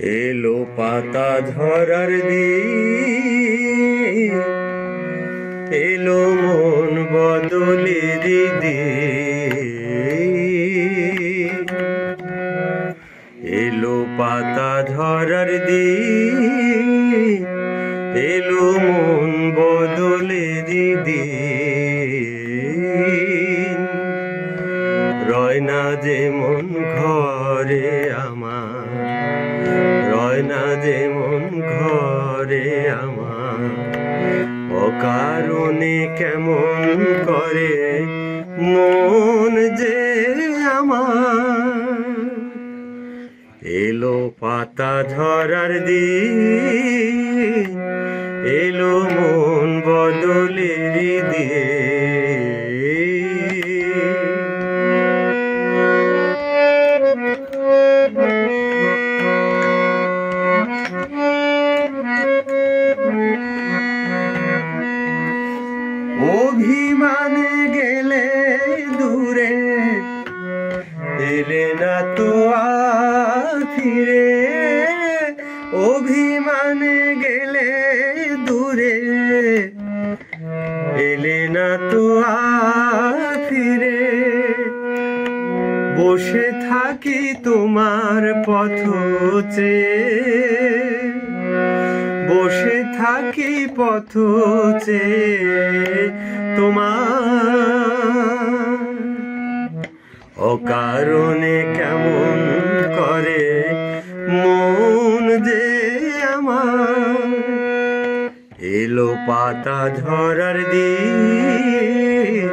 এলো পাতা ঝরার দিন। এলো মন বদলে দিদি এলো পাতা ঝরার দিন। এলো মন বদলে দিদি রয় না যে মন ঘরে আমার, রয় না যে মন ঘরে আমার। অকারণে কেমন করে মন যে আমার? এলো পাতা ঝরার দিন অভিমানে গেলে দূরে, এলে না তো ফিরে। অভিমানে গেলে দূরে, এলে না তো ফিরে। বসে থাকি তোমার পথ চেয়ে। থাকি পথ চেয়ে তোমার। অকারণে কেমন করে মন যে আমার। এলো পাতা ঝরার দিন,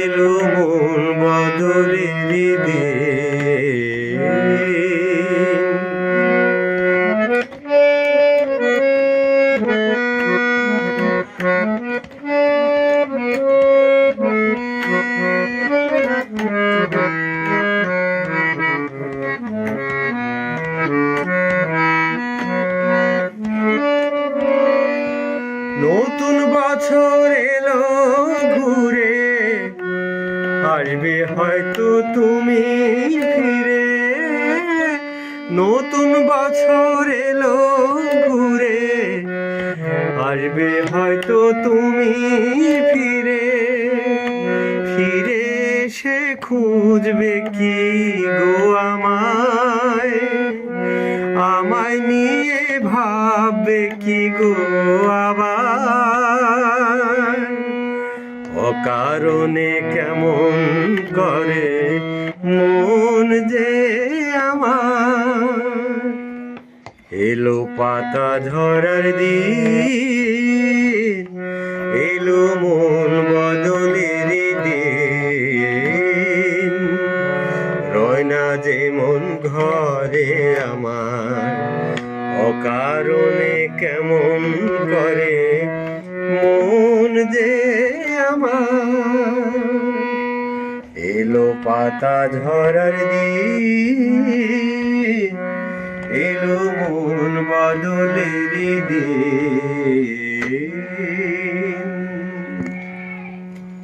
এলো মন নতুন বছর এলো ঘুরে। আসবে হয়তো তুমি ফিরে। নতুন বছর এলো ঘুরে। আসবে হয়তো তুমি ফিরে। ফিরে সে খুঁজবে কি গো আমায়? আমায় নিয়ে ভাববে কি গো অকারণে কেমন করে মন যে আমার। এলো পাতা ঝরার দিন, এলো মন বদলের দিন। রয় না যে মন ঘরে আমার, অকারণে কেমন করে এলো পাতা ঝরার দিন এলো মন বদলের দিন।